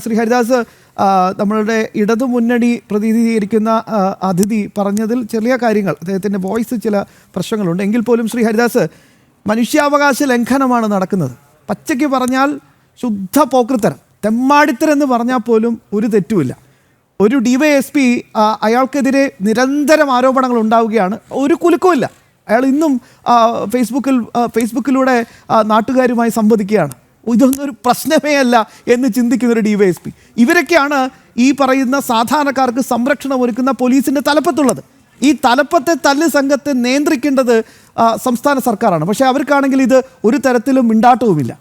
ശ്രീ ഹരിദാസ് നമ്മളുടെ ഇടതു മുന്നണി പ്രതിനിധീകരിക്കുന്ന അതിഥി പറഞ്ഞതിൽ ചെറിയ കാര്യങ്ങൾ അദ്ദേഹത്തിന്റെ വോയിസ് ചില പ്രശ്നങ്ങളുണ്ട്. എങ്കിൽ പോലും ശ്രീ ഹരിദാസ് മനുഷ്യാവകാശ ലംഘനമാണ് നടക്കുന്നത്. പച്ചയ്ക്ക് പറഞ്ഞാൽ ശുദ്ധ പോക്കൃത്തരം തെമ്മാടിത്തരം എന്ന് പറഞ്ഞാൽ പോലും ഒരു തെറ്റുമില്ല. ഒരു എസ് പി അയാൾക്കെതിരെ നിരന്തരം ആരോപണങ്ങൾ ഉണ്ടാവുകയാണ്. ഒരു കുലുക്കവുമില്ല. അയാൾ ഇന്നും ഫേസ്ബുക്കിൽ ഫേസ്ബുക്കിലൂടെ നാട്ടുകാരുമായി സംവദിക്കുകയാണ്. ഇതൊന്നും ഒരു പ്രശ്നമേ അല്ല എന്ന് ചിന്തിക്കുന്ന ഒരു ഡി വൈ എസ് പി ഇവരൊക്കെയാണ് ഈ പറയുന്ന സാധാരണക്കാർക്ക് സംരക്ഷണം ഒരുക്കുന്ന പോലീസിന്റെ തലപ്പത്തുള്ളത്. ഈ തലപ്പത്തെ തല്ല് സംഘത്തെ നിയന്ത്രിക്കേണ്ടത് സംസ്ഥാന സർക്കാരാണ്. പക്ഷേ അവർക്കാണെങ്കിൽ ഇത് ഒരു തരത്തിലും മിണ്ടാട്ടവുമില്ല.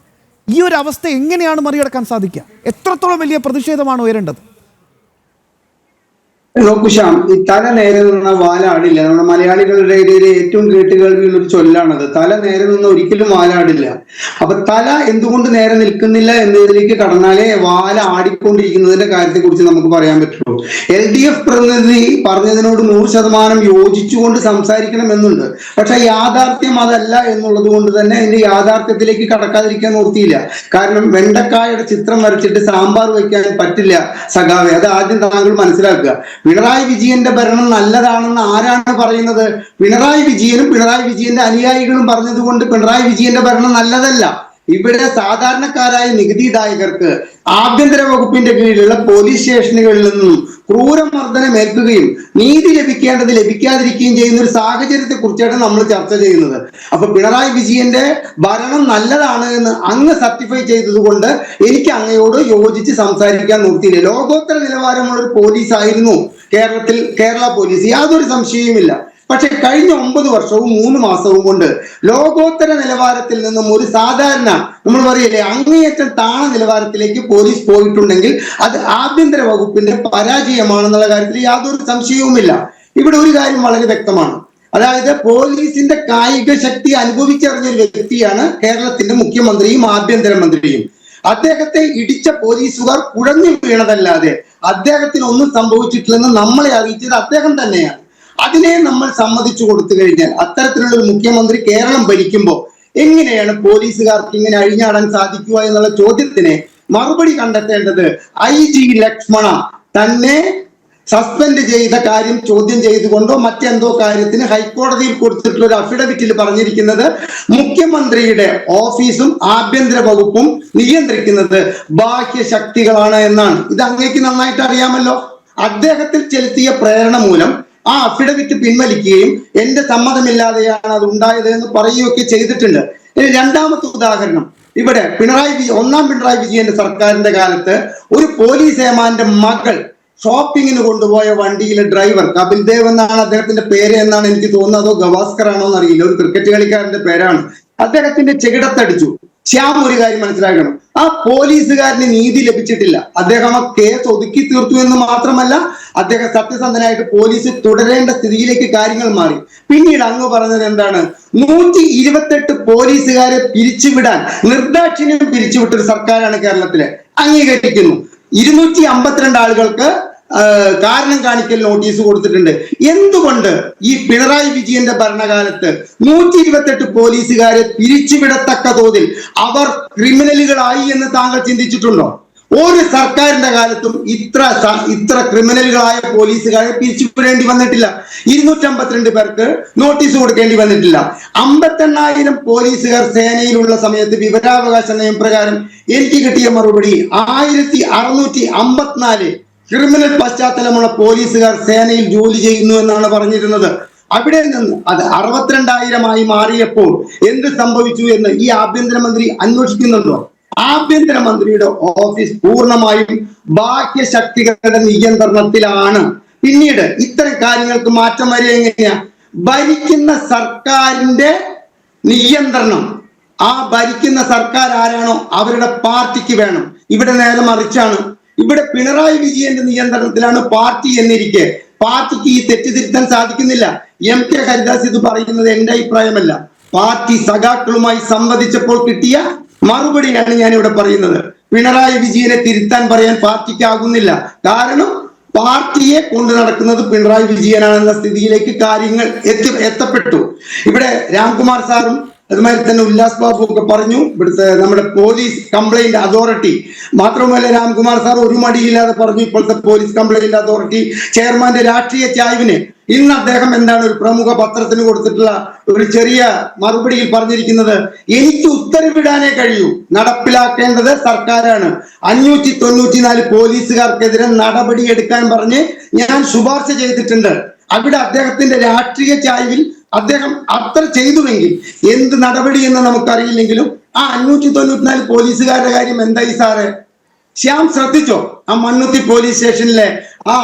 ഈ ഒരു അവസ്ഥ എങ്ങനെയാണ് മറികടക്കാൻ സാധിക്കുക? എത്രത്തോളം വലിയ പ്രതിഷേധമാണ് ഉയരേണ്ടത്? നോക്കൂ ശ്യാം ഈ തല നേരെ നിന്ന വാലാടില്ല. നമ്മുടെ മലയാളികളുടെ ഇടയിൽ ഏറ്റവും കേട്ടുകേൾവിയുള്ള ഒരു ചൊല്ലാണത്. തല നേരെ നിന്ന് ഒരിക്കലും വാലാടില്ല. അപ്പൊ തല എന്തുകൊണ്ട് നേരെ നിൽക്കുന്നില്ല എന്നതിലേക്ക് കടന്നാലേ വാല ആടിക്കൊണ്ടിരിക്കുന്നതിന്റെ കാര്യത്തെ കുറിച്ച് നമുക്ക് പറയാൻ പറ്റുള്ളൂ. എൽ ഡി എഫ് പ്രതിനിധി പറഞ്ഞതിനോട് നൂറ് ശതമാനം യോജിച്ചുകൊണ്ട് സംസാരിക്കണമെന്നുണ്ട് പക്ഷെ യാഥാർത്ഥ്യം അതല്ല എന്നുള്ളത് കൊണ്ട് തന്നെ അതിന്റെ യാഥാർത്ഥ്യത്തിലേക്ക് കടക്കാതിരിക്കാൻ നിർത്തിയില്ല. കാരണം വെണ്ടക്കായുടെ ചിത്രം വരച്ചിട്ട് സാമ്പാർ വയ്ക്കാൻ പറ്റില്ല സഖാവെ. അത് ആദ്യം താങ്കൾ മനസ്സിലാക്കുക. പിണറായി വിജയന്റെ ഭരണം നല്ലതാണെന്ന് ആരാണ് പറയുന്നത്? പിണറായി വിജയനും പിണറായി വിജയന്റെ അനുയായികളും പറഞ്ഞതുകൊണ്ട് പിണറായി വിജയന്റെ ഭരണം നല്ലതല്ല. ഇവിടെ സാധാരണക്കാരായ നികുതിദായകർക്ക് ആഭ്യന്തര വകുപ്പിന്റെ കീഴിലുള്ള പോലീസ് സ്റ്റേഷനുകളിൽ നിന്നും ക്രൂരമർദ്ദനം ഏൽക്കുകയും നീതി ലഭിക്കേണ്ടത് ലഭിക്കാതിരിക്കുകയും ചെയ്യുന്ന ഒരു സാഹചര്യത്തെ കുറിച്ചാണ് നമ്മൾ ചർച്ച ചെയ്യുന്നത്. അപ്പൊ പിണറായി വിജയന്റെ ഭരണം നല്ലതാണ് എന്ന് അങ്ങ് സർട്ടിഫൈ ചെയ്തതുകൊണ്ട് എനിക്ക് അങ്ങയോട് യോജിച്ച് സംസാരിക്കാൻ നിർത്തിയില്ല ലോകോത്തര നിലവാരമുള്ള ഒരു പോലീസ് ആയിരുന്നു കേരളത്തിൽ കേരള പോലീസ്. യാതൊരു സംശയവുമില്ല. പക്ഷെ കഴിഞ്ഞ ഒമ്പത് വർഷവും മൂന്ന് മാസവും കൊണ്ട് ലോകോത്തര നിലവാരത്തിൽ നിന്നും ഒരു സാധാരണ നമ്മൾ പറയില്ലേ അങ്ങേയറ്റം താണ നിലവാരത്തിലേക്ക് പോലീസ് പോയിട്ടുണ്ടെങ്കിൽ അത് ആഭ്യന്തര വകുപ്പിന്റെ പരാജയമാണെന്നുള്ള കാര്യത്തിൽ യാതൊരു സംശയവുമില്ല. ഇവിടെ ഒരു കാര്യം വളരെ വ്യക്തമാണ്. അതായത് പോലീസിന്റെ കായിക ശക്തി അനുഭവിച്ചറിഞ്ഞ ഒരു വ്യക്തിയാണ് കേരളത്തിന്റെ മുഖ്യമന്ത്രിയും ആഭ്യന്തരമന്ത്രിയും അദ്ദേഹത്തെ ഇടിച്ച പോലീസുകാർ കുഴഞ്ഞു വീണതല്ലാതെ അദ്ദേഹത്തിന് ഒന്നും സംഭവിച്ചിട്ടില്ലെന്ന് നമ്മളെ അറിയിച്ചത് അദ്ദേഹം തന്നെയാണ്. അതിനെ നമ്മൾ സമ്മതിച്ചു കൊടുത്തു കഴിഞ്ഞാൽ അത്തരത്തിലുള്ള ഒരു മുഖ്യമന്ത്രി കേരളം ഭരിക്കുമ്പോൾ എങ്ങനെയാണ് പോലീസുകാർക്ക് ഇങ്ങനെ അഴിഞ്ഞാടാൻ സാധിക്കുക എന്നുള്ള ചോദ്യത്തിന് മറുപടി കണ്ടെത്തേണ്ടത് ഐ ജി ലക്ഷ്മണ തന്നെ സസ്പെൻഡ് ചെയ്ത കാര്യം ചോദ്യം ചെയ്തുകൊണ്ടോ മറ്റെന്തോ കാര്യത്തിന് ഹൈക്കോടതിയിൽ കൊടുത്തിട്ടുള്ള ഒരു അഫിഡവിറ്റിൽ പറഞ്ഞിരിക്കുന്നത് മുഖ്യമന്ത്രിയുടെ ഓഫീസും ആഭ്യന്തര വകുപ്പും നിയന്ത്രിക്കുന്നത് ബാഹ്യ ശക്തികളാണ് എന്നാണ്. ഇത് അങ്ങേക്ക് നന്നായിട്ട് അറിയാമല്ലോ. അദ്ദേഹത്തിൽ ചെലുത്തിയ പ്രേരണ മൂലം ആ അഫിഡവിറ്റ് പിൻവലിക്കുകയും എന്റെ സമ്മതമില്ലാതെയാണ് അത് ഉണ്ടായത് എന്ന് പറയുകയൊക്കെ ചെയ്തിട്ടുണ്ട്. ഇനി രണ്ടാമത്തെ ഉദാഹരണം. ഇവിടെ പിണറായി വിജയൻ ഒന്നാം പിണറായി വിജയന്റെ സർക്കാരിന്റെ കാലത്ത് ഒരു പോലീസ് ഏമാന്റെ മകൾ ഷോപ്പിങ്ങിന് കൊണ്ടുപോയ വണ്ടിയിലെ ഡ്രൈവർ കപിൽ ദേവ് എന്നാണ് അദ്ദേഹത്തിന്റെ പേര് എന്നാണ് എനിക്ക് തോന്നുന്നത് അതോ ഗവാസ്കർ ആണോ എന്നറിയില്ല. ഒരു ക്രിക്കറ്റ് കളിക്കാരന്റെ പേരാണ്. അദ്ദേഹത്തിന്റെ ചെകിടത്തടിച്ചു. ശ്യാം ഒരു കാര്യം മനസ്സിലാക്കണം. ആ പോലീസുകാരന് നീതി ലഭിച്ചിട്ടില്ല. അദ്ദേഹം ആ കേസ് ഒതുക്കി തീർത്തു എന്ന് മാത്രമല്ല അദ്ദേഹം സത്യസന്ധനായിട്ട് പോലീസ് തുടരേണ്ട സ്ഥിതിയിലേക്ക് കാര്യങ്ങൾ മാറി. പിന്നീട് അങ്ങ് പറഞ്ഞത് എന്താണ്? നൂറ്റി ഇരുപത്തെട്ട് പോലീസുകാരെ പിരിച്ചുവിടാൻ നിർദാക്ഷിണ്യം പിരിച്ചുവിട്ടൊരു സർക്കാരാണ് കേരളത്തിലെ. അംഗീകരിക്കുന്നു. ഇരുന്നൂറ്റി അമ്പത്തിരണ്ട് ആളുകൾക്ക് കാരണം കാണിക്കൽ നോട്ടീസ് കൊടുത്തിട്ടുണ്ട്. എന്തുകൊണ്ട് ഈ പിണറായി വിജയന്റെ ഭരണകാലത്ത് നൂറ്റി ഇരുപത്തെട്ട് പോലീസുകാരെ പിരിച്ചുവിടത്തക്ക തോതിൽ അവർ ക്രിമിനലുകളായി എന്ന് താങ്കൾ ചിന്തിച്ചിട്ടുണ്ടോ? ഒരു സർക്കാരിന്റെ കാലത്തും ഇത്ര ഇത്ര ക്രിമിനലുകളായ പോലീസുകാരെ പിരിച്ചുവിടേണ്ടി വന്നിട്ടില്ല. ഇരുന്നൂറ്റമ്പത്തിരണ്ട് പേർക്ക് നോട്ടീസ് കൊടുക്കേണ്ടി വന്നിട്ടില്ല. അമ്പത്തെണ്ണായിരം പോലീസുകാർ സേനയിലുള്ള സമയത്ത് വിവരാവകാശ നിയമപ്രകാരം എനിക്ക് കിട്ടിയ മറുപടി ആയിരത്തി അറുന്നൂറ്റി അമ്പത്തിനാല്. ക്രിമിനൽ പശ്ചാത്തലമുള്ള പോലീസുകാർ സേനയിൽ ജോലി ചെയ്യുന്നു എന്നാണ് പറഞ്ഞിരുന്നത്. അവിടെ നിന്ന് അത് അറുപത്തിരണ്ടായിരമായി മാറിയപ്പോൾ എന്ത് സംഭവിച്ചു എന്ന് ഈ ആഭ്യന്തരമന്ത്രി അന്വേഷിക്കുന്നുണ്ടോ? ആഭ്യന്തരമന്ത്രിയുടെ ഓഫീസ് പൂർണമായും ബാഹ്യശക്തികളുടെ നിയന്ത്രണത്തിലാണ്. പിന്നീട് ഇത്തരം കാര്യങ്ങൾക്ക് മാറ്റം വരിക എങ്ങനെയാ? ഭരിക്കുന്ന സർക്കാരിന്റെ നിയന്ത്രണം. ആ ഭരിക്കുന്ന സർക്കാർ ആരാണോ? അവരുടെ പാർട്ടിക്ക് വേണം. ഇവിടെ നേരെ മറിച്ചാണ് ഇവിടെ പിണറായി വിജയന്റെ നിയന്ത്രണത്തിലാണ് പാർട്ടി എന്നിരിക്കെ. പാർട്ടിക്ക് ഈ തെറ്റിദ്ധരുത്താൻ സാധിക്കുന്നില്ല. എം കെ ഹരിദാസ് ഇത് പറയുന്നത് എന്റെ അഭിപ്രായമല്ല. പാർട്ടി സഖാക്കളുമായി സംവദിച്ചപ്പോൾ കിട്ടിയ മറുപടിയാണ് ഞാൻ ഇവിടെ പറയുന്നത്. പിണറായി വിജയനെ തിരുത്താൻ പറയാൻ പാർട്ടിക്കാകുന്നില്ല കാരണം പാർട്ടിയെ കൊണ്ടു നടക്കുന്നത് പിണറായി വിജയനാണെന്ന സ്ഥിതിയിലേക്ക് കാര്യങ്ങൾ എത്തി എത്തപ്പെട്ടു. ഇവിടെ രാംകുമാർ സാറും അതുമാതിരി തന്നെ ഉല്ലാസ് ബാബു ഒക്കെ പറഞ്ഞു ഇവിടുത്തെ നമ്മുടെ പോലീസ് കംപ്ലൈന്റ് അതോറിറ്റി മാത്രമല്ല രാംകുമാർ സാർ ഒരു മടിയില്ലാതെ പറഞ്ഞു ഇപ്പോഴത്തെ പോലീസ് കംപ്ലൈന്റ് അതോറിറ്റി ചെയർമാന്റെ രാഷ്ട്രീയ ചായ്വിന്. ഇന്ന് അദ്ദേഹം എന്താണ് ഒരു പ്രമുഖ പത്രത്തിന് കൊടുത്തിട്ടുള്ള ഒരു ചെറിയ മറുപടിയിൽ പറഞ്ഞിരിക്കുന്നത് എനിക്ക് ഉത്തരവിടാനേ കഴിയൂ. നടപ്പിലാക്കേണ്ടത് സർക്കാരാണ്. അഞ്ഞൂറ്റി തൊണ്ണൂറ്റിനാല് പോലീസുകാർക്കെതിരെ നടപടി എടുക്കാൻ പറഞ്ഞ് ഞാൻ ശുപാർശ ചെയ്തിട്ടുണ്ട്. അവിടെ അദ്ദേഹത്തിന്റെ രാഷ്ട്രീയ ചായ്വിൽ അദ്ദേഹം അത്ര ചെയ്തുവെങ്കിൽ എന്ത് നടപടി എന്ന് നമുക്കറിയില്ലെങ്കിലും ആ അഞ്ഞൂറ്റി തൊണ്ണൂറ്റിനാല് പോലീസുകാരുടെ കാര്യം എന്തായി സാറ്? ശ്യാം ശ്രദ്ധിച്ചോ? ആ മണ്ണുത്തി പോലീസ് സ്റ്റേഷനിലെ ആ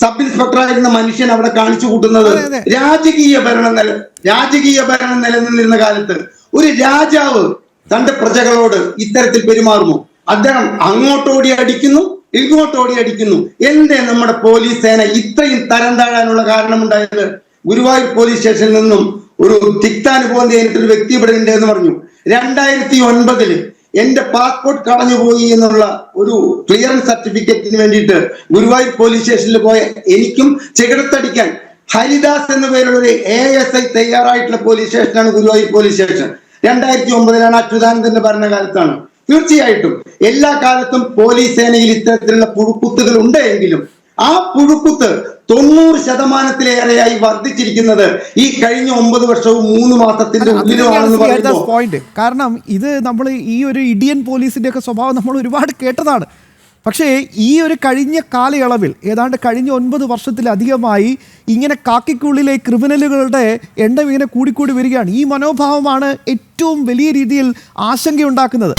സബ് ഇൻസ്പെക്ടർ ആയിരുന്ന മനുഷ്യൻ അവിടെ കാണിച്ചു കൂട്ടുന്നത്. രാജകീയ ഭരണം നില രാജകീയ ഭരണം നിലനിന്നിരുന്ന കാലത്ത് ഒരു രാജാവ് തന്റെ പ്രജകളോട് ഇത്തരത്തിൽ പെരുമാറുമോ അദ്ദേഹം അങ്ങോട്ടോടി അടിക്കുന്നു ഇങ്ങോട്ടോടി അടിക്കുന്നു. എന്തേ നമ്മുടെ പോലീസ് സേന ഇത്രയും തരം താഴാനുള്ള കാരണമുണ്ടായത്? ഗുരുവായൂർ പോലീസ് സ്റ്റേഷനിൽ നിന്നും ഒരു തിക്താനുഭവം നേരിട്ടൊരു വ്യക്തി ഇവിടെ ഉണ്ട് എന്ന് പറഞ്ഞു. രണ്ടായിരത്തി ഒൻപതിൽ എന്റെ പാസ്പോർട്ട് കളഞ്ഞുപോയി എന്നുള്ള ഒരു ക്ലിയറൻസ് സർട്ടിഫിക്കറ്റിന് വേണ്ടിയിട്ട് ഗുരുവായൂർ പോലീസ് സ്റ്റേഷനിൽ പോയ എനിക്കും ചെകിടത്തടിക്കാൻ ഹരിദാസ് എന്ന പേരുള്ള ഒരു എ എസ് ഐ തയ്യാറായിട്ടുള്ള പോലീസ് സ്റ്റേഷനാണ് ഗുരുവായൂർ പോലീസ് സ്റ്റേഷൻ രണ്ടായിരത്തി ഒമ്പതിലാണ് അച്യുതാനന്ദന്റെ ഭരണകാലത്താണ്. തീർച്ചയായിട്ടും എല്ലാ കാലത്തും പോലീസ് സേനയിൽ ഇത്തരത്തിലുള്ള പുഴുക്കുത്തുകൾ ഉണ്ട് എങ്കിലും ആ പുഴുക്കുത്ത് തൊണ്ണൂറ് ശതമാനത്തിലേറെയായി വർദ്ധിച്ചിരിക്കുന്നത് ഈ കഴിഞ്ഞ ഒമ്പത് വർഷവും മൂന്ന് മാസത്തിന്റെ ഉള്ളിലുമാണെന്ന് പോയിന്റ് കാരണം ഇത് നമ്മൾ ഈ ഒരു ഇഡിയൻ പോലീസിന്റെ ഒക്കെ സ്വഭാവം നമ്മൾ ഒരുപാട് കേട്ടതാണ്. പക്ഷേ ഈ ഒരു കഴിഞ്ഞ കാലയളവിൽ ഏതാണ്ട് കഴിഞ്ഞ ഒൻപത് വർഷത്തിലധികമായി ഇങ്ങനെ കാക്കിക്കുള്ളിലെ ക്രിമിനലുകളുടെ എണ്ണം ഇങ്ങനെ കൂടിക്കൂടി വരികയാണ്. ഈ മനോഭാവമാണ് ഏറ്റവും വലിയ രീതിയിൽ ആശങ്കയുണ്ടാക്കുന്നത്.